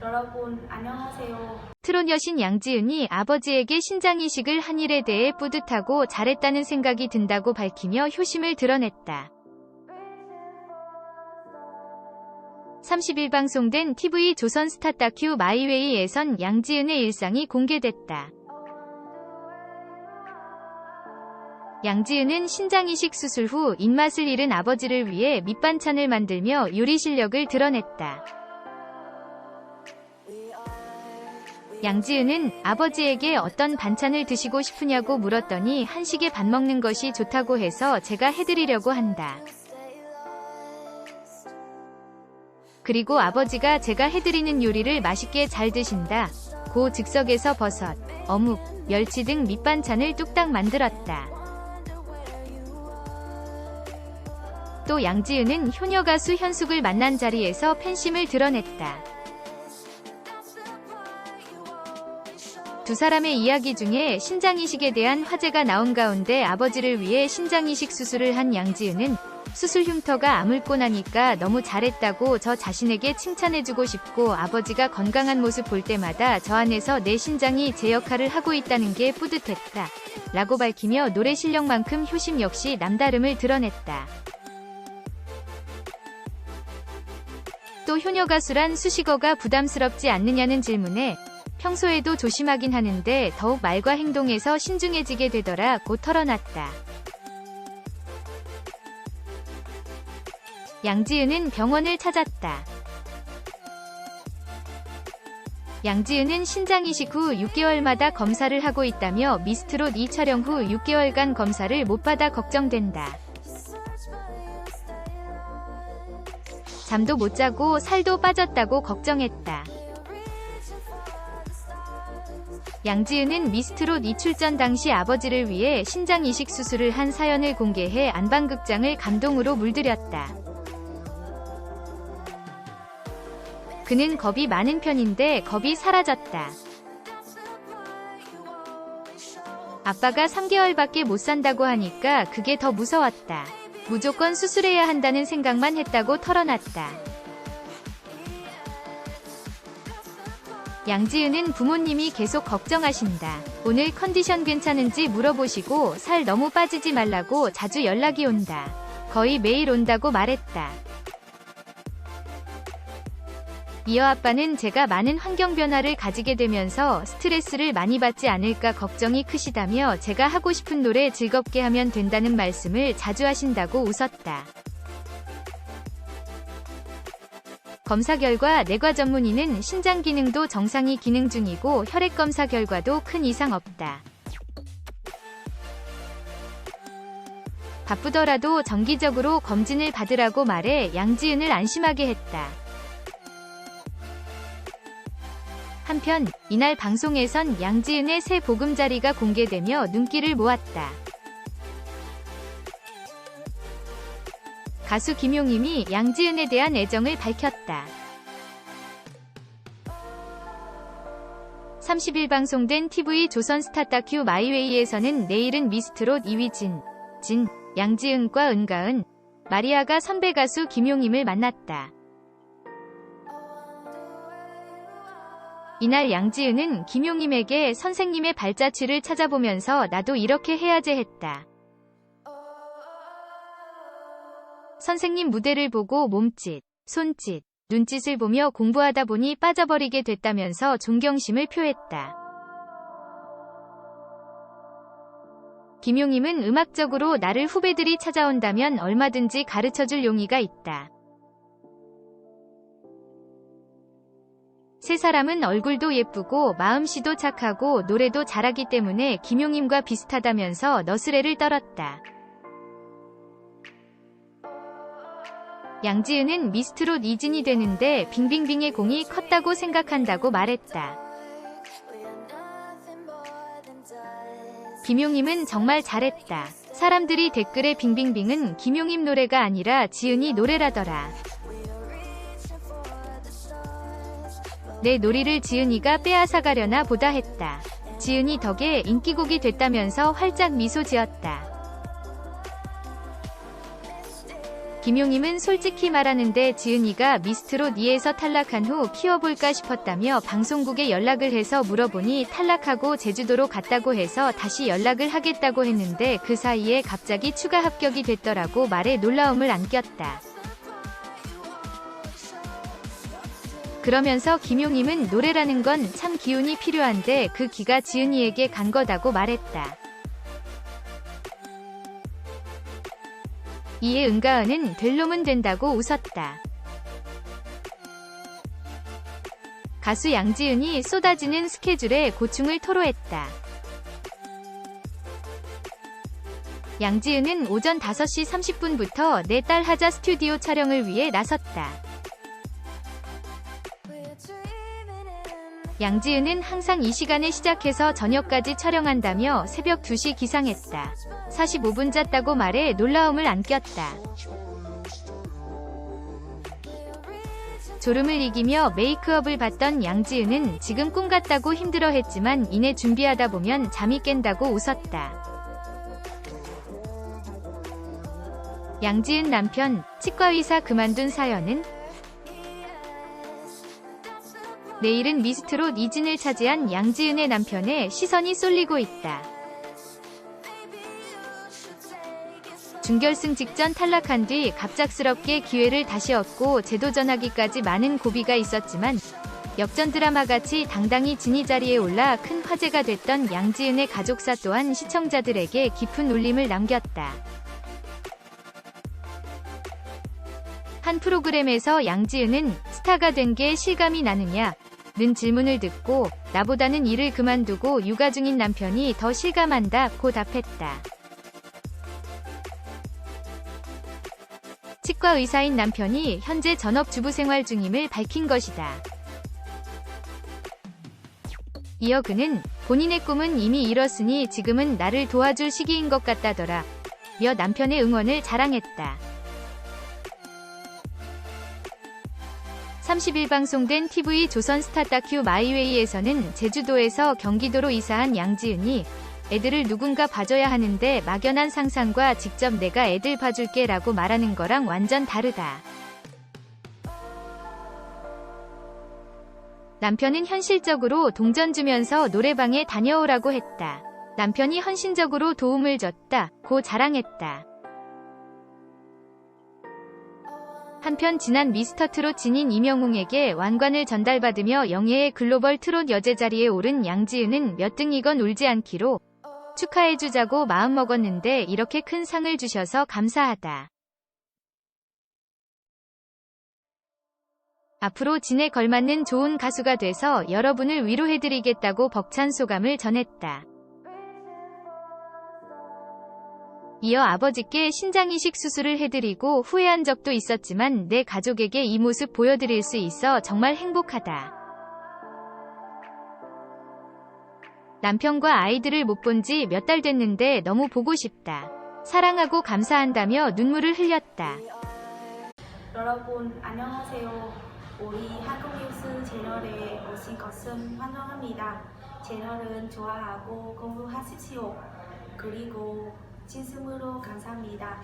여러분 안녕하세요. 트롯 여신 양지은이 아버지에게 신장 이식을 한 일에 대해 뿌듯하고 잘했다는 생각이 든다고 밝히며 효심을 드러냈다. 30일 방송된 TV 조선 스타 다큐 마이웨이에선 양지은의 일상이 공개됐다. 양지은은 신장 이식 수술 후 입맛을 잃은 아버지를 위해 밑반찬을 만들며 요리 실력을 드러냈다. 양지은은 아버지에게 어떤 반찬을 드시고 싶으냐고 물었더니 한식에 밥 먹는 것이 좋다고 해서 제가 해드리려고 한다. 그리고 아버지가 제가 해드리는 요리를 맛있게 잘 드신다. 고 즉석에서 버섯, 어묵, 멸치 등 밑반찬을 뚝딱 만들었다. 또 양지은은 효녀 가수 현숙을 만난 자리에서 팬심을 드러냈다. 두 사람의 이야기 중에 신장이식에 대한 화제가 나온 가운데 아버지를 위해 신장이식 수술을 한 양지은은 수술 흉터가 아물고 나니까 너무 잘했다고 저 자신에게 칭찬해주고 싶고 아버지가 건강한 모습 볼 때마다 저 안에서 내 신장이 제 역할을 하고 있다는 게 뿌듯했다. 라고 밝히며 노래 실력만큼 효심 역시 남다름을 드러냈다. 또 효녀 가수란 수식어가 부담스럽지 않느냐는 질문에 평소에도 조심하긴 하는데 더욱 말과 행동에서 신중해지게 되더라 고 털어놨다. 양지은은 병원을 찾았다. 양지은은 신장 이식 후 6개월마다 검사를 하고 있다며 미스트롯 2 촬영 후 6개월간 검사를 못 받아 걱정된다. 잠도 못 자고 살도 빠졌다고 걱정했다. 양지은은 미스트롯 이출전 당시 아버지를 위해 신장 이식 수술을 한 사연을 공개해 안방극장을 감동으로 물들였다. 그는 겁이 많은 편인데 겁이 사라졌다. 아빠가 3개월밖에 못 산다고 하니까 그게 더 무서웠다. 무조건 수술해야 한다는 생각만 했다고 털어놨다. 양지은은 부모님이 계속 걱정하신다. 오늘 컨디션 괜찮은지 물어보시고 살 너무 빠지지 말라고 자주 연락이 온다. 거의 매일 온다고 말했다. 이어 아빠는 제가 많은 환경 변화를 가지게 되면서 스트레스를 많이 받지 않을까 걱정이 크시다며 제가 하고 싶은 노래 즐겁게 하면 된다는 말씀을 자주 하신다고 웃었다. 검사 결과 내과 전문의는 신장 기능도 정상이 기능 중이고 혈액 검사 결과도 큰 이상 없다. 바쁘더라도 정기적으로 검진을 받으라고 말해 양지은을 안심하게 했다. 한편 이날 방송에선 양지은의 새 보금자리가 공개되며 눈길을 모았다. 가수 김용임이 양지은에 대한 애정을 밝혔다. 30일 방송된 TV 조선 스타 다큐 마이웨이에서는 내일은 미스트롯 이위진, 진, 양지은과 은가은, 마리아가 선배 가수 김용임을 만났다. 이날 양지은은 김용임에게 선생님의 발자취를 찾아보면서 나도 이렇게 해야지 했다. 선생님 무대를 보고 몸짓, 손짓, 눈짓을 보며 공부하다 보니 빠져버리게 됐다면서 존경심을 표했다. 김용임은 음악적으로 나를 후배들이 찾아온다면 얼마든지 가르쳐줄 용의가 있다. 세 사람은 얼굴도 예쁘고 마음씨도 착하고 노래도 잘하기 때문에 김용임과 비슷하다면서 너스레를 떨었다. 양지은은 미스트롯 이진이 되는데 빙빙빙의 공이 컸다고 생각한다고 말했다. 김용임은 정말 잘했다. 사람들이 댓글에 빙빙빙은 김용임 노래가 아니라 지은이 노래라더라. 내 놀이를 지은이가 빼앗아가려나 보다 했다. 지은이 덕에 인기곡이 됐다면서 활짝 미소 지었다. 김용임은 솔직히 말하는데 지은이가 미스트롯 2에서 탈락한 후 키워볼까 싶었다며 방송국에 연락을 해서 물어보니 탈락하고 제주도로 갔다고 해서 다시 연락을 하겠다고 했는데 그 사이에 갑자기 추가 합격이 됐더라고 말에 놀라움을 안겼다. 그러면서 김용임은 노래라는 건 참 기운이 필요한데 그 기가 지은이에게 간 거다고 말했다. 이에 은가은은 될 놈은 된다고 웃었다. 가수 양지은이 쏟아지는 스케줄에 고충을 토로했다. 양지은은 오전 5시 30분부터 내 딸 하자 스튜디오 촬영을 위해 나섰다. 양지은은 항상 이 시간에 시작해서 저녁까지 촬영한다며 새벽 2시 기상했다. 45분 잤다고 말해 놀라움을 안겼다. 졸음을 이기며 메이크업을 받던 양지은은 지금 꿈 같다고 힘들어했지만 이내 준비하다 보면 잠이 깬다고 웃었다. 양지은 남편, 치과 의사 그만둔 사연은 내일은 미스트롯 이진을 차지한 양지은의 남편에 시선이 쏠리고 있다. 준결승 직전 탈락한 뒤 갑작스럽게 기회를 다시 얻고 재도전하기까지 많은 고비가 있었지만 역전 드라마같이 당당히 진위 자리에 올라 큰 화제가 됐던 양지은의 가족사 또한 시청자들에게 깊은 울림을 남겼다. 한 프로그램에서 양지은은 스타가 된 게 실감이 나느냐? 는 질문을 듣고 나보다는 일을 그만두고 육아 중인 남편이 더 실감한다 고 답했다. 치과 의사인 남편이 현재 전업주부 생활 중임을 밝힌 것이다. 이어 그는 본인의 꿈은 이미 이뤘으니 지금은 나를 도와줄 시기인 것 같다더라. 며 남편의 응원을 자랑했다. 30일 방송된 TV 조선 스타 다큐 마이웨이에서는 제주도에서 경기도로 이사한 양지은이 애들을 누군가 봐줘야 하는데 막연한 상상과 직접 내가 애들 봐줄게 라고 말하는 거랑 완전 다르다. 남편은 현실적으로 동전 주면서 노래방에 다녀오라고 했다. 남편이 헌신적으로 도움을 줬다. 고 자랑했다. 한편 지난 미스터 트롯 진인 이명웅에게 왕관을 전달받으며 영예의 글로벌 트롯 여제 자리에 오른 양지은은 몇 등이건 울지 않기로 축하해주자고 마음먹었는데 이렇게 큰 상을 주셔서 감사하다. 앞으로 진에 걸맞는 좋은 가수가 돼서 여러분을 위로해드리겠다고 벅찬 소감을 전했다. 이어 아버지께 신장이식 수술을 해드리고 후회한 적도 있었지만 내 가족에게 이 모습 보여드릴 수 있어 정말 행복하다. 남편과 아이들을 못 본 지 몇 달 됐는데 너무 보고 싶다. 사랑하고 감사한다며 눈물을 흘렸다. 여러분 안녕하세요. 우리 한국뉴스 채널에 오신 것은 환영합니다. 채널은 좋아하고 공부하십시오. 그리고 진심으로 감사합니다.